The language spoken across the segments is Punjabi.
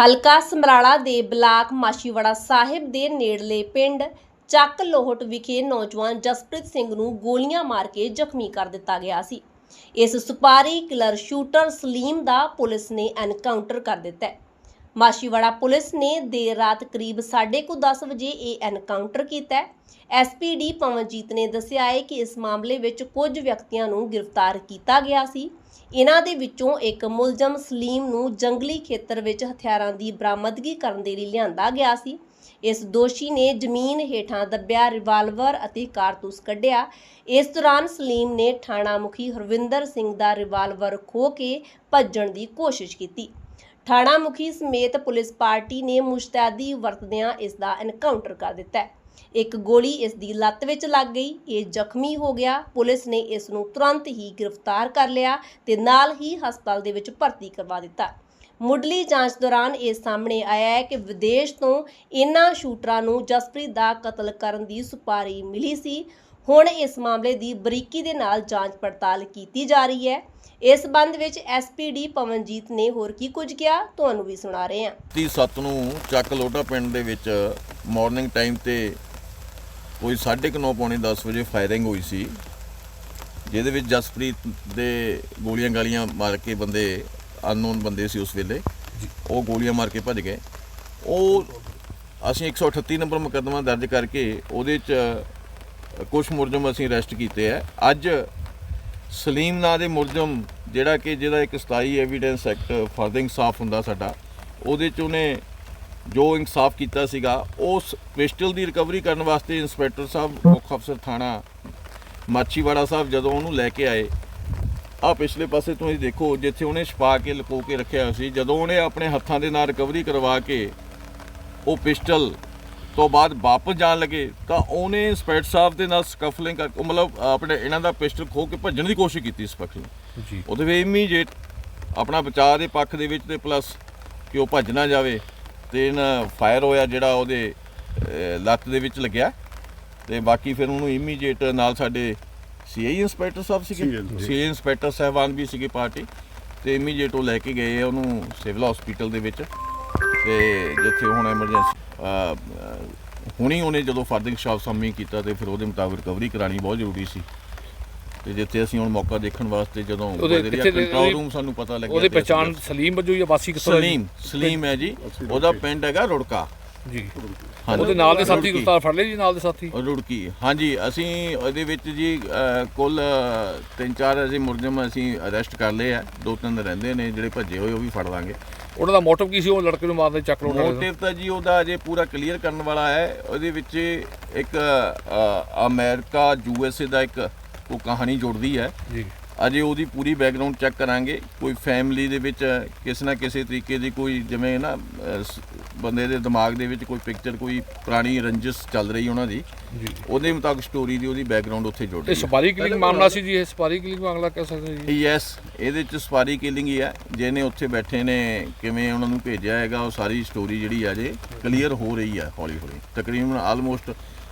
ਹਲਕਾ ਸਮਰਾਲਾ ਦੇ ਬਲਾਕ ਮਾਸ਼ੀਵਾੜਾ ਸਾਹਿਬ ਦੇ ਨੇੜਲੇ ਪਿੰਡ ਚੱਕ ਲੋਹਟ ਵਿਖੇ ਨੌਜਵਾਨ ਜਸਪ੍ਰੀਤ ਸਿੰਘ ਨੂੰ ਗੋਲੀਆਂ ਮਾਰ ਕੇ ਜ਼ਖਮੀ ਕਰ ਦਿੱਤਾ ਗਿਆ ਸੀ। ਇਸ ਸੁਪਾਰੀ ਕਿਲਰ ਸ਼ੂਟਰ ਸਲੀਮ ਦਾ ਪੁਲਿਸ ਨੇ ਐਨਕਾਊਂਟਰ ਕਰ ਦਿੱਤਾ ਹੈ। ਮਾਸ਼ੀਵਾੜਾ ਪੁਲਿਸ ਨੇ ਦੇਰ ਰਾਤ ਕਰੀਬ 10:30 ਵਜੇ ਇਹ ਐਨਕਾਊਂਟਰ ਕੀਤਾ ਹੈ। ਐਸਪੀਡੀ ਪਵਨਜੀਤ ਨੇ ਦੱਸਿਆ ਹੈ ਕਿ ਇਸ ਮਾਮਲੇ ਵਿੱਚ ਕੁਝ ਵਿਅਕਤੀਆਂ ਨੂੰ ਗ੍ਰਿਫਤਾਰ ਕੀਤਾ ਗਿਆ ਸੀ। ਇਹਨਾਂ ਦੇ ਵਿੱਚੋਂ ਇੱਕ ਮੁਲਜ਼ਮ ਸਲੀਮ ਨੂੰ ਜੰਗਲੀ ਖੇਤਰ ਵਿੱਚ ਹਥਿਆਰਾਂ ਦੀ ਬਰਾਮਦਗੀ ਕਰਨ ਦੇ ਲਈ ਲਿਆਂਦਾ ਗਿਆ ਸੀ। ਇਸ ਦੋਸ਼ੀ ਨੇ ਜ਼ਮੀਨ ਹੇਠਾਂ ਦੱਬਿਆ ਰਿਵਾਲਵਰ ਅਤੇ ਕਾਰਤੂਸ ਕੱਢਿਆ। ਇਸ ਦੌਰਾਨ ਸਲੀਮ ਨੇ ਥਾਣਾ ਮੁਖੀ ਹਰਵਿੰਦਰ ਸਿੰਘ ਦਾ ਰਿਵਾਲਵਰ ਖੋਹ ਕੇ ਭੱਜਣ ਦੀ ਕੋਸ਼ਿਸ਼ ਕੀਤੀ। ਥਾਣਾ ਮੁਖੀ ਸਮੇਤ ਪੁਲਿਸ ਪਾਰਟੀ ਨੇ ਮੁਸ਼ਤੈਦੀ ਵਰਤਦਿਆਂ ਇਸ ਦਾ ਐਨਕਾਊਂਟਰ ਕਰ ਦਿੱਤਾ ਹੈ। ਇੱਕ ਗੋਲੀ ਇਸ ਦੀ ਲੱਤ ਵਿੱਚ ਲੱਗ ਗਈ, ਇਹ ਜ਼ਖਮੀ ਹੋ ਗਿਆ। ਪੁਲਿਸ ਨੇ ਇਸ ਨੂੰ ਤੁਰੰਤ ਹੀ ਗ੍ਰਿਫਤਾਰ ਕਰ ਲਿਆ ਤੇ ਨਾਲ ਹੀ ਹਸਪਤਾਲ ਦੇ ਵਿੱਚ ਭਰਤੀ ਕਰਵਾ ਦਿੱਤਾ। ਮੁੱਢਲੀ ਜਾਂਚ ਦੌਰਾਨ ਇਹ ਸਾਹਮਣੇ ਆਇਆ ਹੈ ਕਿ ਵਿਦੇਸ਼ ਤੋਂ ਇਨ੍ਹਾਂ ਸ਼ੂਟਰਾਂ ਨੂੰ ਜਸਪ੍ਰੀਤ ਦਾ ਕਤਲ ਕਰਨ ਦੀ ਸੁਪਾਰੀ ਮਿਲੀ ਸੀ। ਹੁਣ ਇਸ ਮਾਮਲੇ ਦੀ ਬਰੀਕੀ ਦੇ ਨਾਲ ਜਾਂਚ ਪੜਤਾਲ ਕੀਤੀ ਜਾ ਰਹੀ ਹੈ। ਇਸ ਸੰਬੰਧ ਵਿੱਚ ਐਸਪੀਡੀ ਪਵਨਜੀਤ ਨੇ ਹੋਰ ਕੀ ਕੁਝ ਕਿਹਾ? ਤੁਹਾਨੂੰ ਵੀ ਸੁਣਾ ਰਹੇ ਹਾਂ। 37 ਨੂੰ ਚੱਕ ਲੋਟਾ ਪਿੰਡ ਦੇ ਵਿੱਚ ਮਾਰਨਿੰਗ ਟਾਈਮ ਤੇ ਕੋਈ 9:30 ਪੌਣੇ 10 ਵਜੇ ਫਾਇਰਿੰਗ ਹੋਈ ਸੀ। ਜਿਹਦੇ ਵਿੱਚ ਜਸਪ੍ਰੀਤ ਦੇ ਗੋਲੀਆਂ ਗਾਲੀਆਂ ਮਾਰ ਕੇ ਬੰਦੇ ਅਨਨੋਨ ਬੰਦੇ ਸੀ ਉਸ ਵੇਲੇ। ਉਹ ਗੋਲੀਆਂ ਮਾਰ ਕੇ ਭੱਜ ਗਏ। ਉਹ ਅਸੀਂ 138 ਨੰਬਰ ਮੁਕੱਦਮਾ ਦਰਜ ਕਰਕੇ ਉਹਦੇ ਚ ਕੁਝ ਮੁਲਜ਼ਮ ਅਸੀਂ ਅਰੈਸਟ ਕੀਤੇ ਆ। ਅੱਜ ਸਲੀਮ ਨਾਂ ਦੇ ਮੁਲਜ਼ਮ ਜਿਹੜਾ ਕਿ ਜਿਹਦਾ ਇੱਕ 27 ਐਵੀਡੈਂਸ ਐਕਟ ਫਰਦ ਇਨਸਾਫ ਹੁੰਦਾ ਸਾਡਾ, ਉਹਦੇ ਚ ਉਹਨੇ ਜੋ ਇਨਸਾਫ ਕੀਤਾ ਸੀਗਾ, ਉਸ ਪਿਸਟਲ ਦੀ ਰਿਕਵਰੀ ਕਰਨ ਵਾਸਤੇ ਇੰਸਪੈਕਟਰ ਸਾਹਿਬ, ਮੁੱਖ ਅਫਸਰ ਥਾਣਾ ਮਾਚੀਵਾੜਾ ਸਾਹਿਬ ਜਦੋਂ ਉਹਨੂੰ ਲੈ ਕੇ ਆਏ ਆ ਪਿਛਲੇ ਪਾਸੇ ਤੁਸੀਂ ਦੇਖੋ, ਜਿੱਥੇ ਉਹਨੇ ਛਪਾ ਕੇ, ਲੁਕੋ ਕੇ ਰੱਖਿਆ ਹੋਇਆ ਸੀ, ਜਦੋਂ ਉਹਨੇ ਆਪਣੇ ਹੱਥਾਂ ਦੇ ਨਾਲ ਰਿਕਵਰੀ ਕਰਵਾ ਕੇ ਉਹ ਪਿਸਟਲ ਤੋਂ ਬਾਅਦ ਵਾਪਸ ਜਾਣ ਲੱਗੇ ਤਾਂ ਉਹਨੇ ਇੰਸਪੈਕਟਰ ਸਾਹਿਬ ਦੇ ਨਾਲ ਸਕਫਲਿੰਗ ਕਰਕੇ ਮਤਲਬ ਆਪਣੇ ਇਹਨਾਂ ਦਾ ਪਿਸਟਲ ਖੋ ਕੇ ਭੱਜਣ ਦੀ ਕੋਸ਼ਿਸ਼ ਕੀਤੀ ਨੇ। ਜੀ। ਉਹਦੇ ਵਿੱਚ ਇਮੀਡੀਏਟ ਆਪਣਾ ਬਚਾਅ ਦੇ ਪੱਖ ਦੇ ਵਿੱਚ ਤੇ ਪਲੱਸ ਕਿ ਉਹ ਭੱਜ ਨਾ ਜਾਵੇ ਤੇ ਇਹਨਾਂ ਫਾਇਰ ਹੋਇਆ ਜਿਹੜਾ ਉਹਦੇ ਲੱਤ ਦੇ ਵਿੱਚ ਲੱਗਿਆ। ਤੇ ਬਾਕੀ ਫਿਰ ਉਹਨੂੰ ਇਮੀਡੀਏਟ ਨਾਲ ਸਾਡੇ ਸੀਆਈ ਇੰਸਪੈਕਟਰ ਸਾਹਿਬ ਸੀਗੇ। ਸੀਆਈ ਇੰਸਪੈਕਟਰ ਸਾਹਿਬਾਨ ਵੀ ਸੀਗੇ ਪਾਰਟੀ। ਤੇ ਇਮੀਡੀਏਟ ਉਹ ਲੈ ਕੇ ਗਏ ਉਹਨੂੰ ਸਿਵਲ ਹਸਪੀਟਲ ਦੇ ਵਿੱਚ। ਤੇ ਜਿੱਥੇ ਹੁਣ ਐਮਰਜੈਂਸੀ ਹੁਣੀ ਉਹਨੇ ਜਦੋਂ ਫਰਦਿੰਗ ਸ਼ਾਪ ਸਾਮੀ ਕੀਤਾ ਤੇ ਫਿਰ ਉਹਦੇ ਮੁਤਾਬਕ ਰਿਕਵਰੀ ਕਰਾਣੀ ਬਹੁਤ ਜ਼ਰੂਰੀ ਸੀ। ਤੇ ਜਿੱਥੇ ਅਸੀਂ ਹੁਣ ਮੌਕਾ ਦੇਖਣ ਵਾਸਤੇ ਜਦੋਂ ਕੰਟਰੋਲ ਰੂਮ ਸਾਨੂੰ ਪਤਾ ਲੱਗਿਆ ਉਹਦੀ ਪਛਾਣ ਸਲੀਮ ਵਜੋਂ ਜਾਂ ਵਾਸੀ ਕਿੱਥੋਂ? ਸਲੀਮ ਸਲੀਮ ਹੈ ਜੀ। ਉਹਦਾ ਪਿੰਡ ਹੈਗਾ ਰੁੜਕਾ। ਜੀ। ਹਾਂਜੀ। ਉਹਦੇ ਨਾਲ ਦੇ ਸਾਥੀ ਰੁੜਕੀ। ਗ੍ਰਿਫਤਾਰ ਫੜ ਲਏ ਜੀ ਨਾਲ ਦੇ ਸਾਥੀ? ਰੁੜਕੀ। ਹਾਂਜੀ ਅਸੀਂ ਉਹਦੇ ਵਿੱਚ ਜੀ ਕੁੱਲ ਤਿੰਨ ਚਾਰ ਅਸੀਂ ਮੁਲਜ਼ਮ ਅਸੀਂ ਅਰੈਸਟ ਕਰ ਲਏ ਆ। ਦੋ ਤਿੰਨ ਰਹਿੰਦੇ ਨੇ ਜਿਹੜੇ ਭੱਜੇ ਹੋਏ ਉਹ ਵੀ ਫੜ ਲਾਂਗੇ। ਉਹਨਾਂ ਦਾ ਮੋਟਿਵ ਕੀ ਸੀ? ਉਹ ਲੜਕੇ ਨੂੰ ਮਾਰਨ ਦੇ ਚੱਕ ਲਾਉਣ ਦਾ ਮੋਟਿਵ ਤਾਂ ਜੀ ਉਹਦਾ ਅਜੇ ਪੂਰਾ ਕਲੀਅਰ ਕਰਨ ਵਾਲਾ ਹੈ। ਉਹਦੇ ਵਿੱਚ ਇੱਕ ਅਮਰੀਕਾ ਯੂਐਸਏ ਦਾ ਇੱਕ ਉਹ ਕਹਾਣੀ ਜੁੜਦੀ ਹੈ। ਜੀ। ਅਜੇ ਉਹਦੀ ਪੂਰੀ ਬੈਕਗ੍ਰਾਉਂਡ ਚੈੱਕ ਕਰਾਂਗੇ। ਕੋਈ ਫੈਮਿਲੀ ਦੇ ਵਿੱਚ ਕਿਸੇ ਨਾ ਕਿਸੇ ਤਰੀਕੇ ਦੀ ਕੋਈ ਜਿਵੇਂ ਨਾ ਬੰਦੇ ਦੇ ਦਿਮਾਗ ਦੇ ਵਿੱਚ ਕੋਈ ਪਿਕਚਰ ਕੋਈ ਪੁਰਾਣੀ ਰੰਜਿਸ਼ ਚੱਲ ਰਹੀ ਉਹਨਾਂ ਦੀ ਉਹਦੇ ਮੁਤਾਬਕ ਸਟੋਰੀ ਦੀ ਉਹਦੀ ਬੈਕਗ੍ਰਾਉਂਡ ਉੱਥੇ ਜੁੜ ਹੈ। ਸਪਾਰੀ ਕਿਲਿੰਗ ਮਾਮਲਾ ਸੀ ਜੀ ਇਹ ਸਪਾਰੀ ਕਿਲਿੰਗ ਮਾਮਲਾ ਕਹਿ ਸਕਦੇ ਜੀ। ਯੈਸ ਇਹਦੇ ਚ ਸਵਾਰੀ ਕਿਲਿੰਗ ਹੀ ਹੈ। ਜਿਹਨੇ ਉੱਥੇ ਬੈਠੇ ਨੇ ਕਿਵੇਂ ਉਹਨਾਂ ਨੂੰ ਭੇਜਿਆ ਹੈਗਾ ਉਹ ਸਾਰੀ ਸਟੋਰੀ ਜਿਹੜੀ ਆ ਜੇ ਕਲੀਅਰ ਹੋ ਰਹੀ ਹੈ ਹੌਲੀ ਹੌਲੀ ਤਕਰੀਬਨ ਆਲਮੋਸਟ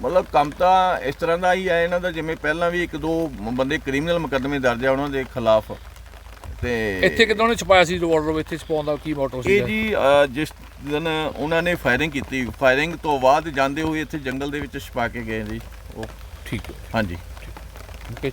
ਮਤਲਬ ਕੰਮ ਤਾਂ ਇਸ ਤਰ੍ਹਾਂ ਦਾ ਹੀ ਹੈ ਇਹਨਾਂ ਦਾ ਜਿਵੇਂ ਪਹਿਲਾਂ ਵੀ ਇੱਕ ਦੋ ਬੰਦੇ ਕ੍ਰਿਮੀਨਲ ਮੁਕੱਦਮੇ ਦਰਜ ਆ ਉਹਨਾਂ ਦੇ ਖਿਲਾਫ ਤੇ ਇੱਥੇ ਕਿਦਾਂ ਉਹਨੇ ਛਪਾਇਆ ਸੀ ਰਿਵਾਲਵਰ ਇੱਥੇ ਛਪਾਉਣ ਦਾ ਕੀ ਮੋਟਿਵ ਸੀ ਇਹ ਜੀ ਜਿਸ ਦਿਨ ਉਹਨਾਂ ਨੇ ਫਾਇਰਿੰਗ ਕੀਤੀ ਫਾਇਰਿੰਗ ਤੋਂ ਬਾਅਦ ਜਾਂਦੇ ਹੋਏ ਇੱਥੇ ਜੰਗਲ ਦੇ ਵਿੱਚ ਛਪਾ ਕੇ ਗਏ ਜੀ ਉਹ। ਠੀਕ ਹੈ। ਹਾਂਜੀ। ਓਕੇ